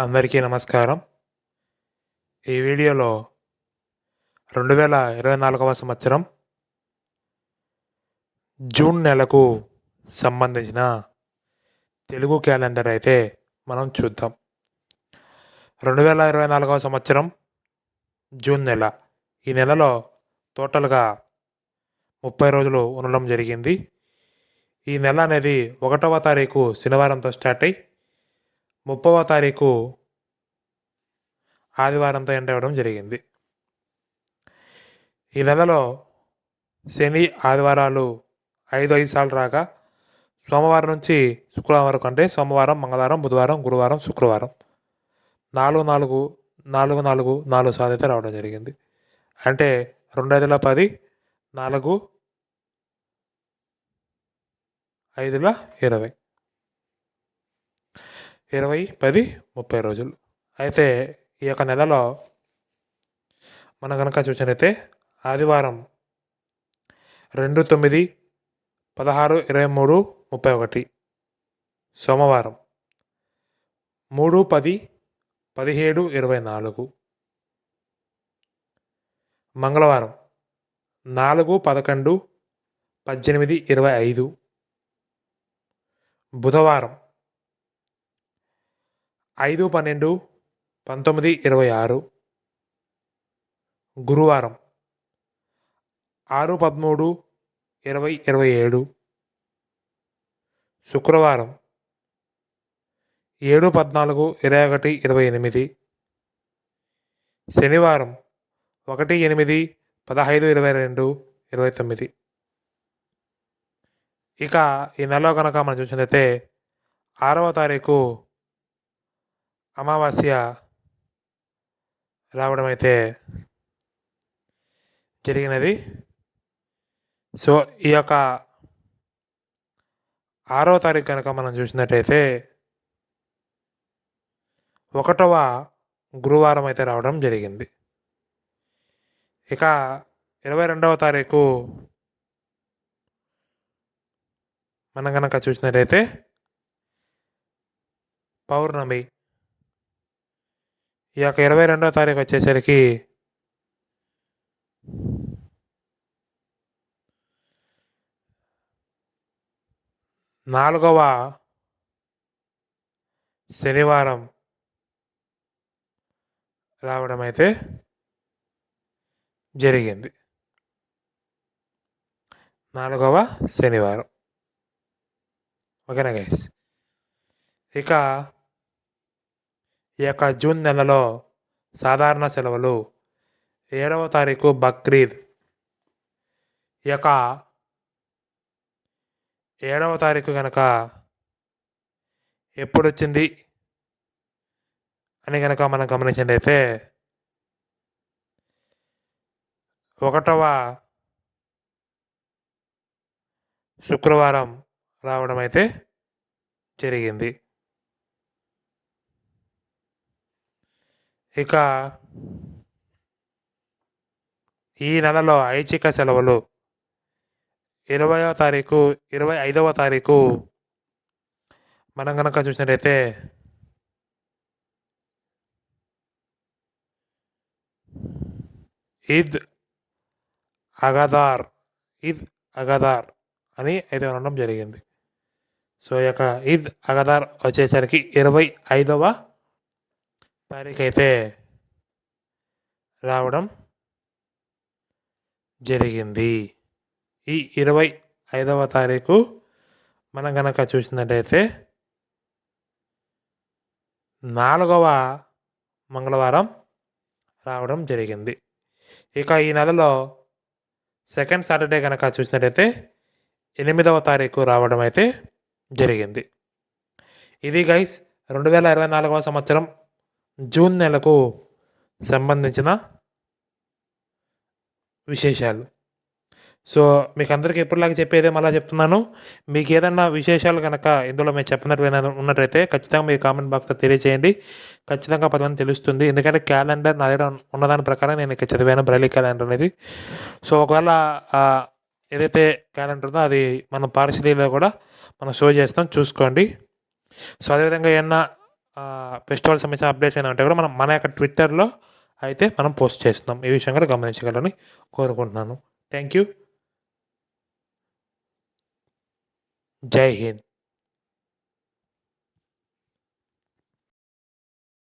అందరికీ నమస్కారం. ఈ వీడియోలో రెండు వేల ఇరవై నాలుగవ సంవత్సరం జూన్ నెలకు సంబంధించిన తెలుగు క్యాలెండర్ అయితే మనం చూద్దాం. రెండు వేల ఇరవై నాలుగవ సంవత్సరం జూన్ నెల. ఈ నెలలో టోటల్గా ముప్పై రోజులు ఉండడం జరిగింది. ఈ నెల అనేది ఒకటవ తారీఖు శనివారంతో స్టార్ట్ అయ్యి ముప్పవ తారీఖు ఆదివారంతో ఎండ్ అవ్వడం జరిగింది. ఈ నెలలో శని ఆదివారాలు ఐదు ఐదు సార్లు రాగా సోమవారం నుంచి శుక్రవారం వరకు అంటే సోమవారం మంగళవారం బుధవారం గురువారం శుక్రవారం నాలుగు నాలుగు నాలుగు నాలుగు నాలుగు సార్లు అయితే రావడం జరిగింది. అంటే రెండు ఐదుల పది నాలుగు ఐదుల ఇరవై. ఇరవై పది ముప్పై రోజులు. అయితే ఈ యొక్క నెలలో మనం కనుక చూసినైతే ఆదివారం రెండు తొమ్మిది పదహారు ఇరవై మూడు ముప్పై ఒకటి. సోమవారం మూడు పది పదిహేడు ఇరవై నాలుగు. మంగళవారం నాలుగు పదకొండు పద్దెనిమిది ఇరవై ఐదు. బుధవారం ఐదు పన్నెండు పంతొమ్మిది ఇరవై ఆరు. గురువారం. ఆరు పదమూడు ఇరవై ఇరవై ఏడు. శుక్రవారం. ఏడు పద్నాలుగు ఇరవై ఒకటి ఇరవై ఎనిమిది. శనివారం. ఒకటి ఎనిమిది పదహైదు ఇరవై రెండు ఇరవై తొమ్మిది. ఇక ఈ నెలలో కనుక మనం చూసినట్లయితే ఆరవ తారీఖు అమావాస్య రావడం అయితే జరిగినది. సో ఈ యొక్క ఆరవ తారీఖు కనుక మనం చూసినట్టయితే ఒకటవ గురువారం అయితే రావడం జరిగింది. ఇక ఇరవై రెండవ తారీఖు మనం కనుక చూసినట్టయితే పౌర్ణమి ఈ యొక్క ఇరవై రెండవ తారీఖు వచ్చేసరికి నాలుగవ శనివారం రావడం అయితే జరిగింది. నాలుగవ శనివారం. ఓకేనా గైస్? ఇక ఈ యొక్క జూన్ నెలలో సాధారణ సెలవులు. ఏడవ తారీఖు బక్రీద్. ఈ యొక్క ఏడవ తారీఖు కనుక ఎప్పుడు వచ్చింది అని కనుక మనం గమనించినట్లయితే ఒకటవ శుక్రవారం రావడం అయితే జరిగింది. ఇక ఈ నెలలో ఐచ్ఛిక సెలవులు. ఇరవయో తారీఖు ఇరవై ఐదవ తారీఖు. మనం కనుక చూసినట్టయితే ఈద్ అగదార్ ఈద్ అగదార్ అని అయితే ఉండడం జరిగింది. సో ఈ యొక్క ఈద్ అగదార్ వచ్చేసరికి ఇరవై ఐదవ తారీఖైతే రావడం జరిగింది. ఈ ఇరవై ఐదవ తారీఖు మనం కనుక చూసినట్టయితే నాలుగవ మంగళవారం రావడం జరిగింది. ఇక ఈ నెలలో సెకండ్ సాటర్డే కనుక చూసినట్టయితే ఎనిమిదవ తారీఖు రావడం అయితే జరిగింది. ఇది గైస్ రెండు వేల ఇరవై నాలుగవ సంవత్సరం జూన్ నెలకు సంబంధించిన విశేషాలు. సో మీకు అందరికీ ఎప్పటిలాగా చెప్పేదే మళ్ళీ చెప్తున్నాను. మీకు ఏదన్నా విశేషాలు కనుక ఇందులో మేము చెప్పినట్టు ఉన్నట్టయితే ఖచ్చితంగా మీ కామెంట్ బాక్స్లో తెలియజేయండి ఖచ్చితంగా పది మంది తెలుస్తుంది. ఎందుకంటే క్యాలెండర్ నా దగ్గర ఉన్నదాని ప్రకారం నేను ఇక్కడ చదివాను బ్రైలీ క్యాలెండర్ అనేది. సో ఒకవేళ ఏదైతే క్యాలెండర్ ఉందో అది మనం పార్షలీలో కూడా మనం షో చేస్తాం. చూసుకోండి. సో అదేవిధంగా ఏమన్నా ఫెస్టివల్ సంబంధించిన అప్డేట్స్ ఏంటంటే కూడా మనం మన యొక్క ట్విట్టర్లో అయితే మనం పోస్ట్ చేస్తున్నాం. ఈ విషయం కూడా గమనించగలని కోరుకుంటున్నాను. థ్యాంక్ యూ జై హింద్.